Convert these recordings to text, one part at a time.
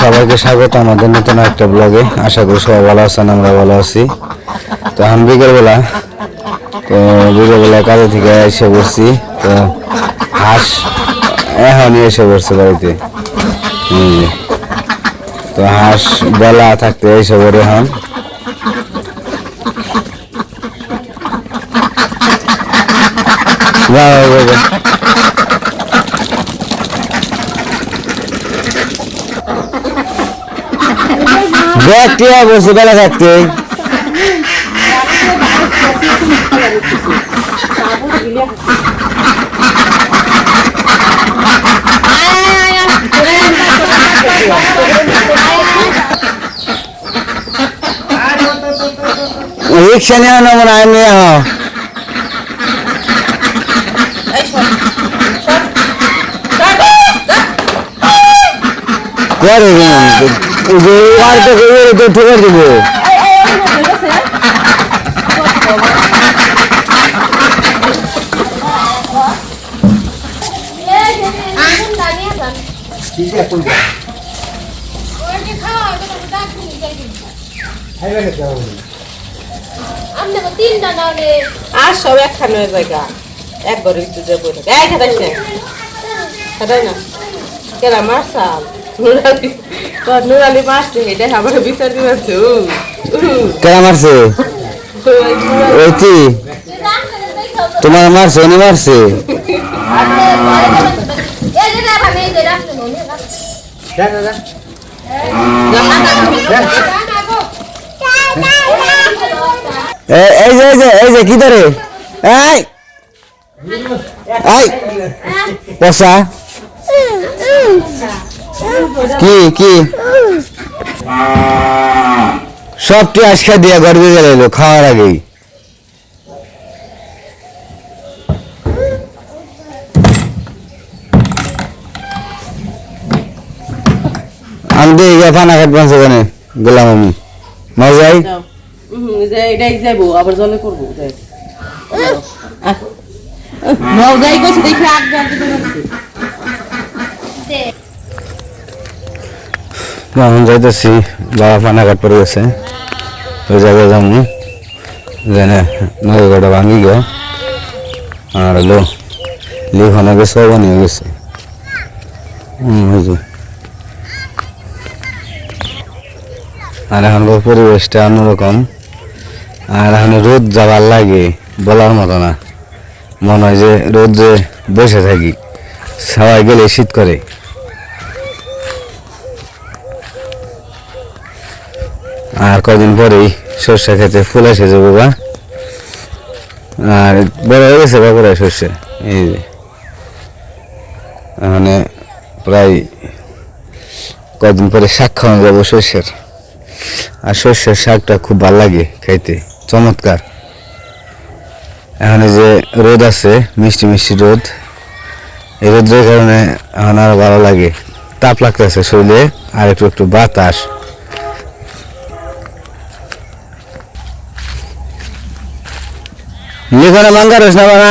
সবাইকে স্বাগত আমাদের নতুন একটা ব্লগে আশা করি সবাই ভালো আছেন আমরা ভালো আছি। তো এখন বিকেলবেলা তো বিকেলবেলা কাজে থেকে এসে বসছি তো হাঁস এখনই এসে পড়ছে বাড়িতে। তো হাঁস বেলা থাকতে এসে পড়ে এখন। যাও, যাও, যাও। দেখ টিয়া বসে বেলা থাকতে রিক্সা নিয়ে আনো মনে হয় নিয়ে আহ করে যে আর তো আর সব একখানে জায়গা একবার একটু যাব এই খাটাইস না খাটাই না কেরা মারসাল নুরালি তোর নুরালি মারছে, এটা আমার বিচার দিবাছে কেন মারছে? ওই কি? তোমার মারছে, উনি মারছে? এই যে এই যে এই যে, কি ধরে? এই! এই! পশা কি কি? সবটি আজকে দিয়া গর্বে গেল খাওয়ার আগেই? আমি দিয়ে ফানা কাটবেন সেখানে গেলাম আমি। মজাই এটাই যাব আবার জলে করব যাই। নাও দেখি আগ এখন যাইতেছি। বাবা পানা কাট পড়ে গেছে। ওই জায়গায় যাব যেনে নদী গড়া ভাঙি গিয়ে আর হলো, লিখনে গেছে। বানিয়ে গেছে। আর এখনকার পরিবেশটা অন্যরকম। আর এখন রোদ যাবার লাগে, বলার মতো না। মনে হয় যে রোদ যে বসে থাকি। সবাই গেলে শীত করে। আর কদিন পরেই সর্ষে খেতে ফুল এসে যাব বা আর বড় হয়ে গেছে বাবুরা সর্ষে, এই যে। মানে প্রায় কদিন পরে শাক খাওয়া যাব সর্ষের। আর সর্ষের শাকটা খুব ভালো লাগে খাইতে, চমৎকার। এখানে যে রোদ আছে, মিষ্টি মিষ্টি রোদ, এই রোদের কারণে এখন আরও ভালো লাগে। তাপ লাগতেছে শরীরে, আর একটু একটু বাতাস। লিখনে মাঙ্গা রস না বানা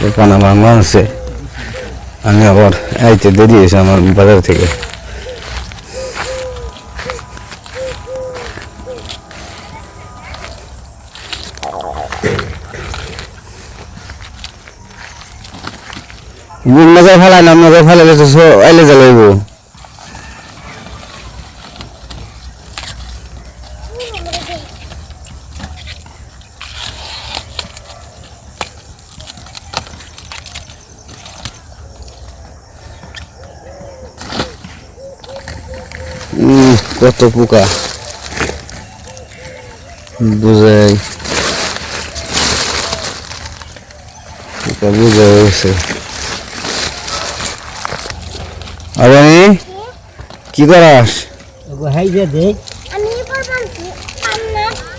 দোকানে ভাঙা আছে আমি আবার আইতে দেরি হয়েছে আমার বাজার থেকে। নগর ফেলাই না নগর ফেলালে তো আইলে জ্বালাইব। কত পোকা? বুঝাই। পোকা বুঝা হয়েছে আবানি কি করাস?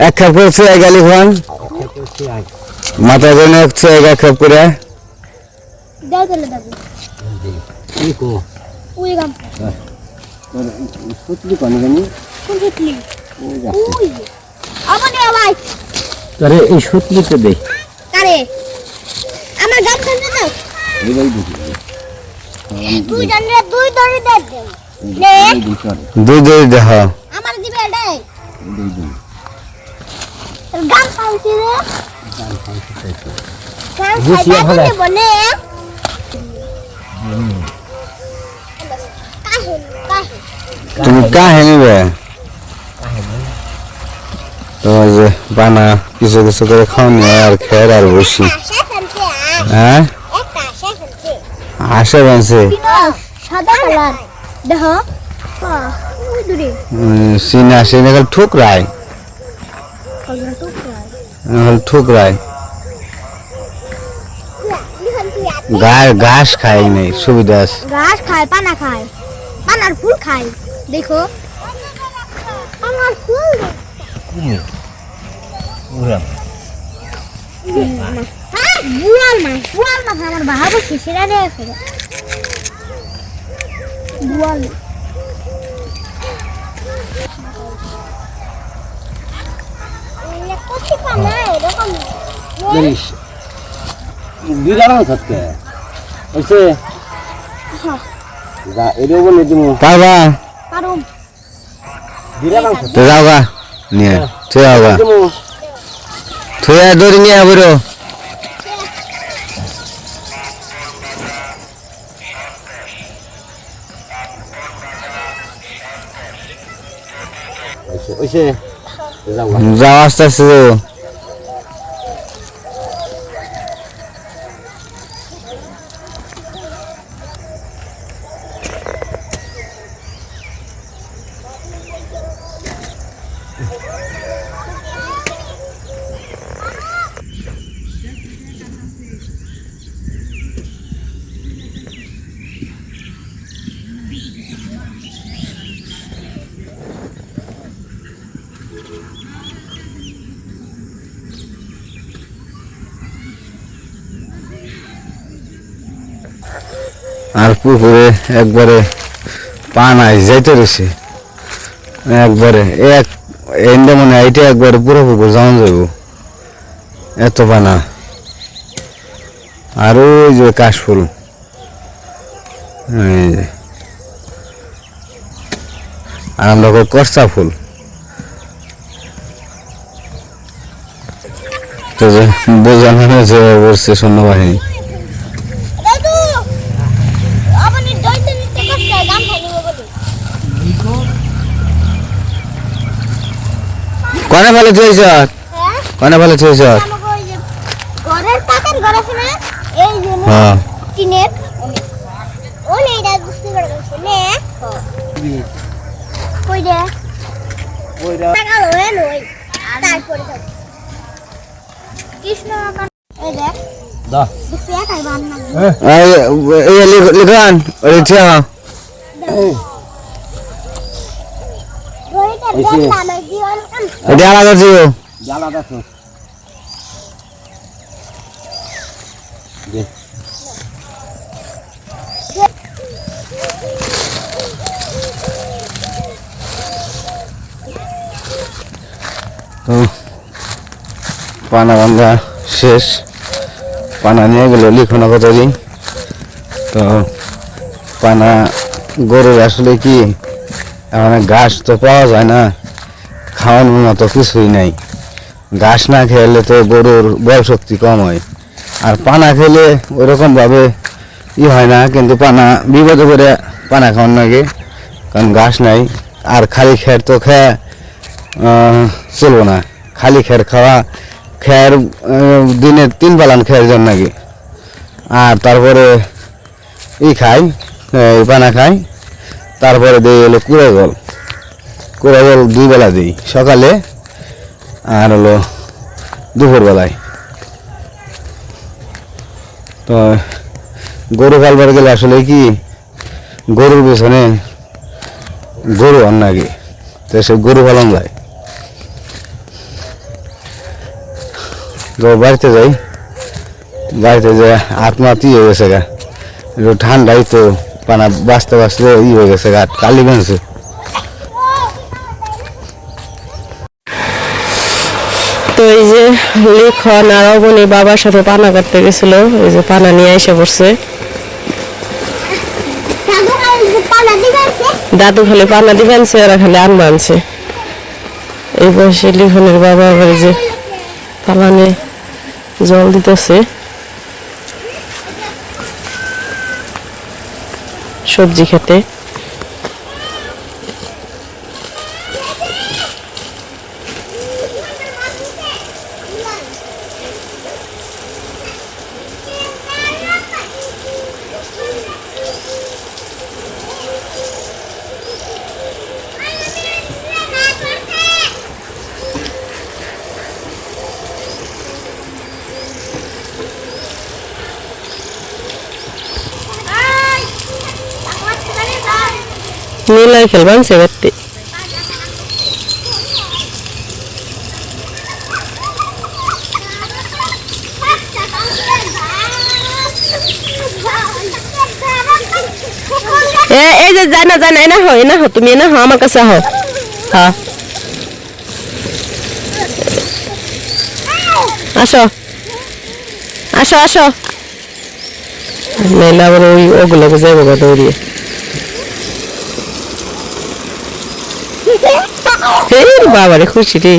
এক খাপ করে ছুঁয়ে গেলি ফোন মাথা করে এক এক খাপ করে। দাও তাহলে ওই আরে এই সত্যি তো দে কারে আমার গান শুনতে দাও এটাই দেখি। দুই জনের দুই দড়ি নে এই দেখি আরে দুই দুই দেহ। আমার দিবে এটাই গান পাইছি রে। গান নে কাহিন তুমি কাহে নিবে তো যে বানা কিছু কিছু করে খাওনি, আর খের আর বসি। হ্যাঁ? আসে বানছে। সিনে আসে না ঠুকরায়। ঠুকরায়। ঘাস খাই নাই, সুবিধা আছে। ঘাস খায়, পানা খায়। পানার ফুল খায়। দেখো। পানার ফুল উড়াম হ্যাঁ বুয়াল মাছ বুয়াল মাছ আমার বাহা বসে সেটা নিয়ে ফেলে বুয়াল জানিস মাছ হয়েছে যা এটাও বলে তুমি তো যাও গা। নিয়ে তুই যাও গা। তুই আর নিয়ে আবরো যাও আস্তে আস্তে যাও। আর পুকুরে একবারে পানায় যাইতে রয়েছে একবারে, এক এন্ডে মনে এইটা একবারে পুরো পুকুর যাওয়া যাব। এত পানা আর ওই যে কাশফুল। আর আমরা কর্চা ফুল। তো যে বোঝানো হয়েছে সৈন্যবাহিনী। কনে ভালো চয়েছ? হ্যাঁ? কনে ভালো চয়েছ? হ্যাঁ। লিখান এটা আলাদা ছিল। দেখো তো পানা বান্ধা শেষ। পানা নিয়ে গেল লিখনা দিন তো পানা গরুর আসলে কি? এখন ঘাস তো পাওয়া যায় না। খাওয়ানোর মতো কিছুই নাই। ঘাস না খেলে তো গরুর বল শক্তি কম হয়। আর পানা খেলে ওরকম ভাবে ই হয় না, কিন্তু পানা বিপদে করে পানা খাওয়ার লাগে, কারণ ঘাস নাই। আর খালি খের তো খেয়ে চলবো না। খালি খের খাওয়া, খের দিনে তিন পালান খেয়ের জন্য নাকি আর তারপরে ই খাই পানা খাই, তারপরে দিয়ে হলো কুড়ে জল কুড়ে জল দুই বেলা দিই, সকালে আর হলো দুপুরবেলায় তো গরু পালবার গেলে আসলে কি, গরুর পেছনে গরু আর নাকি তো সে গরু পালন যায়। তো বাড়িতে যাই, বাড়িতে যে আত্মাতি হয়ে গেছে গা ঠান্ডাই তো পানা বাঁচতে বাঁচতে ই হয়ে গেছে গা, কালি বানছে তো এই যে লিখন আর অবনী বাবার সাথে পানা কাটতে গেছিল এই যে পানা নিয়ে এসে পড়ছে। দাদু খালি পানা দিবে আনছে ওরা খালি আনবা আনছে। এই বয়সে লিখনের বাবা আবার যে পালানে জল দিতেছে। সবজি খেতে। খেলবা আনছে এ, এই যে যায় না যায় না এনা হো এনা হো তুমি এনা হো আমার কাছে হো। হ্যাঁ আসো আসো। আসো আবার ওই ওগুলোকে যাব দৌড়িয়ে। বাবারে, খুশি রে।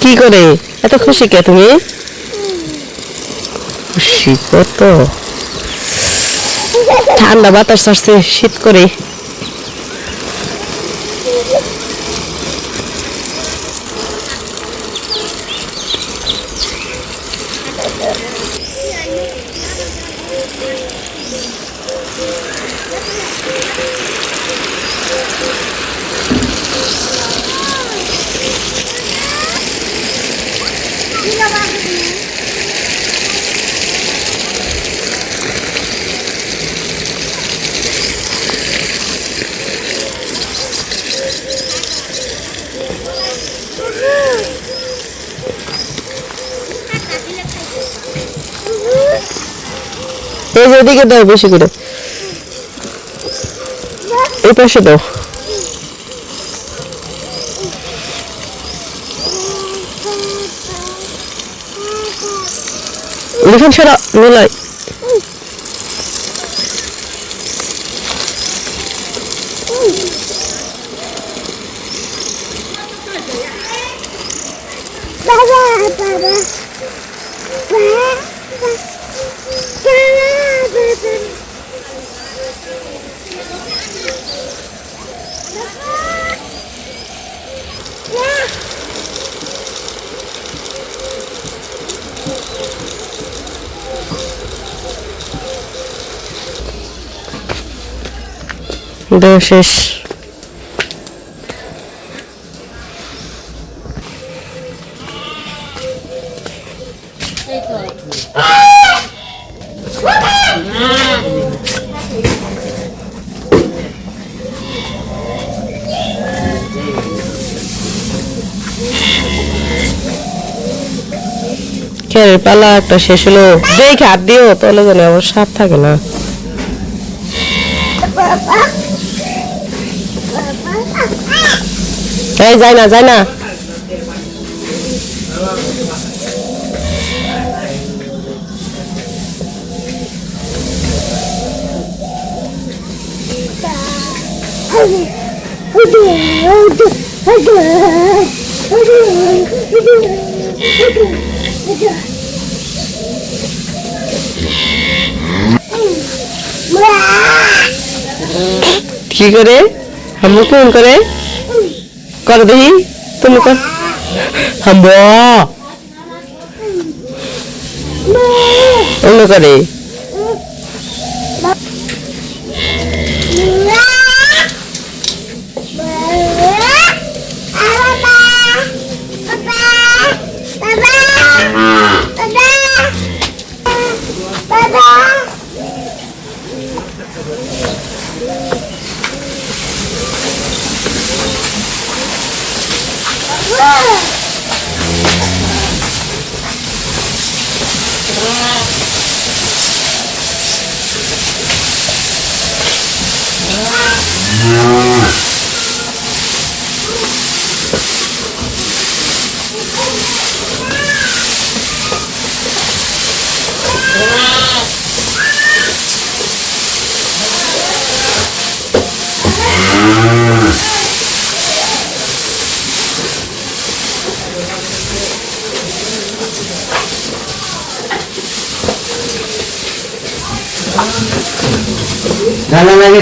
কি করে? এত খুশি কে তুমি? খুশি কত? ঠান্ডা বাতাস আসছে শীত করে। এই যে দাও বেশি করে। এই পাশে দাও। লিখন সরা নিলাই বাবা বাবা। দেওয়া খেরের পালা, একটা শেষ হলো। দেখে হাত দিও তাহলে যেন আমার সাপ থাকে না। এই যায় না যায় না কি করে হাম্বু কোন করে কর দেখি তুমি কর হাম্ব অন্য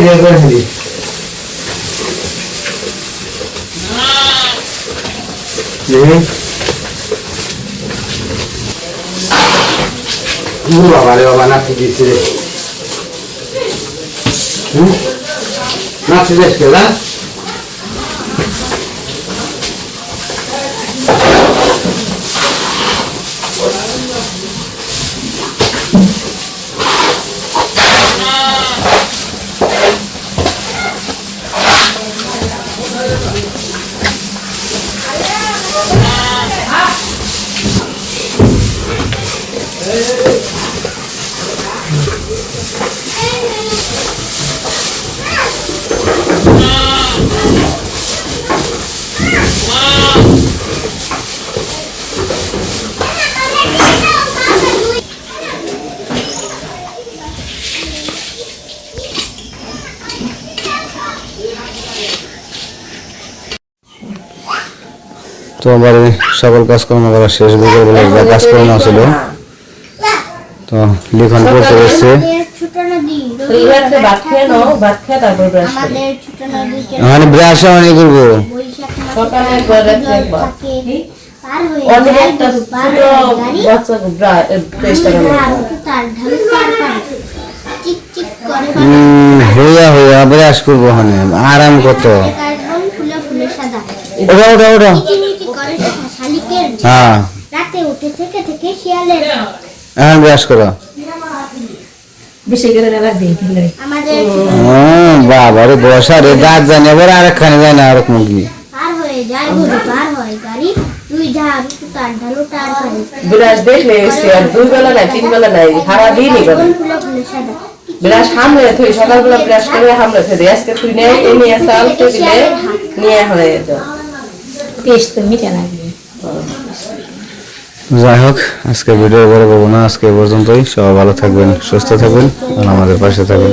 করে রান্না নাকি দিয়ে করে দিই দেখি ও বাবা রে বাবা নাচি দিচ্ছে রে হুম? তো এবারে সকল কাজকর্ম করা শেষ। বিকেলবেলা যা কাজকর্ম ছিল তো লিখন ছোট নদী মানে ব্রাশ অনেক করব হইয়া হইয়া ব্রাশ করব ওখানে। আরাম কত ওটা ওটা ওটা হ্যাঁ। রাতে উঠে থেকে থেকে শিয়ালের এখন ব্রাশ করো বাবা রে বসা রে দাঁত জানি এবার আরেকখানে যায় না আরেক মুরগি হয়ে হয় ব্রাশ দেখলে আর দুই বেলা নাই তিন বেলা নাই সারা দিনই সাদা ব্রাশ হামলে তুই সকালবেলা ব্রাশ করে হামলে তুই দে। আজকে তুই নে এ নিয়ে চাল তো দিলে নিয়ে হয়ে যাও পেস্ট তো মিটে লাগবে যাই হোক আজকে ভিডিও বড় করব না। আজকে পর্যন্তই। সবাই ভালো থাকবেন, সুস্থ থাকবেন, আর আমাদের পাশে থাকবেন।